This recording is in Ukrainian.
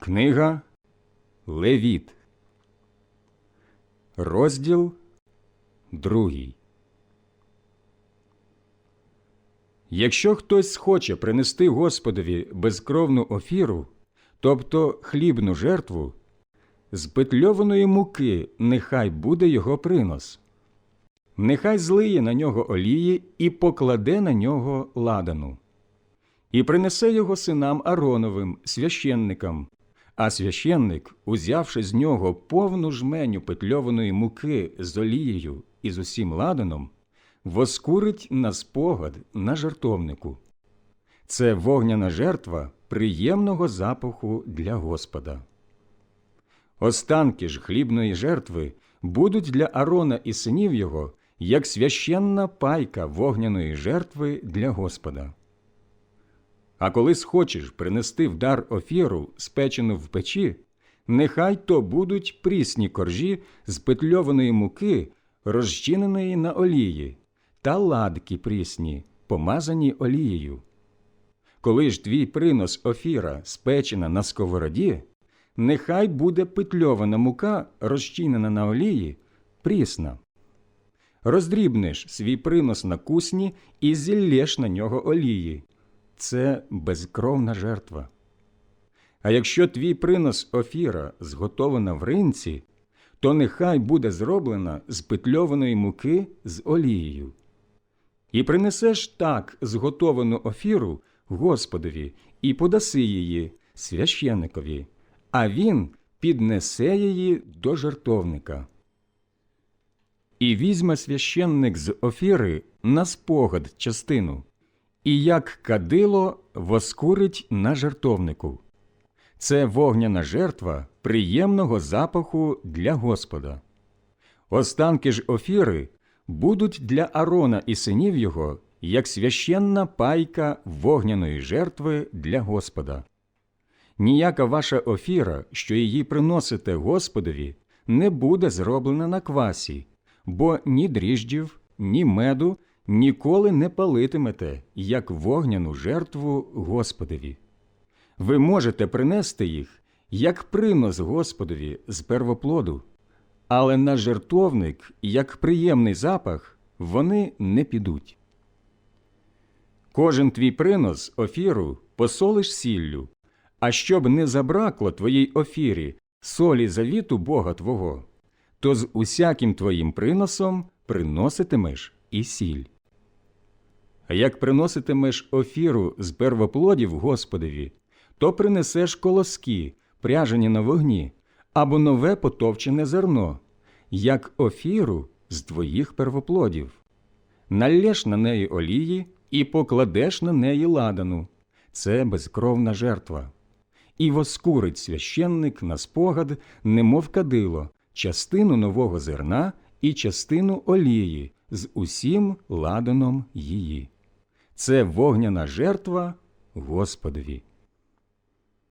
Книга Левіт, розділ другий. Якщо хтось схоче принести Господові безкровну офіру, тобто хлібну жертву, з петльованої муки нехай буде його принос. Нехай злиє на нього олії і покладе на нього ладану. І принесе його синам Ароновим, священникам, а священник, узявши з нього повну жменю петльованої муки з олією і з усім ладаном, воскурить на спогад на жертовнику. Це вогняна жертва приємного запаху для Господа. Останки ж хлібної жертви будуть для Арона і синів його, як священна пайка вогняної жертви для Господа. А коли схочеш принести в дар офіру, спечену в печі, нехай то будуть прісні коржі з петльованої муки, розчиненої на олії, та ладки прісні, помазані олією. Коли ж твій принос офіра спечена на сковороді, нехай буде петльована мука, розчинена на олії, прісна. Роздрібнеш свій принос на кусні і зіллєш на нього олії. Це безкровна жертва. А якщо твій принос офіра зготована в ринці, то нехай буде зроблена з петльованої муки з олією. І принесеш так зготовану офіру Господові і подаси її священникові, а він піднесе її до жертовника. І візьме священник з офіри на спогад частину, і як кадило воскурить на жертовнику. Це вогняна жертва приємного запаху для Господа. Останки ж офіри будуть для Арона і синів його, як священна пайка вогняної жертви для Господа. Ніяка ваша офіра, що її приносите Господові, не буде зроблена на квасі, бо ні дріждів, ні меду ніколи не палитимете, як вогняну жертву Господові. Ви можете принести їх, як принос Господові з первоплоду, але на жертовник, як приємний запах, вони не підуть. Кожен твій принос офіру посолиш сіллю, а щоб не забракло твоїй офірі солі завіту Бога Твого, то з усяким твоїм приносом приноситимеш і сіль. Як приноситимеш офіру з первоплодів Господові, то принесеш колоски, пряжені на вогні, або нове потовчене зерно, як офіру з твоїх первоплодів. Налєш на неї олії і покладеш на неї ладану. Це безкровна жертва. І воскурить священник на спогад, немов кадило, частину нового зерна і частину олії з усім ладаном її. Це вогняна жертва Господові.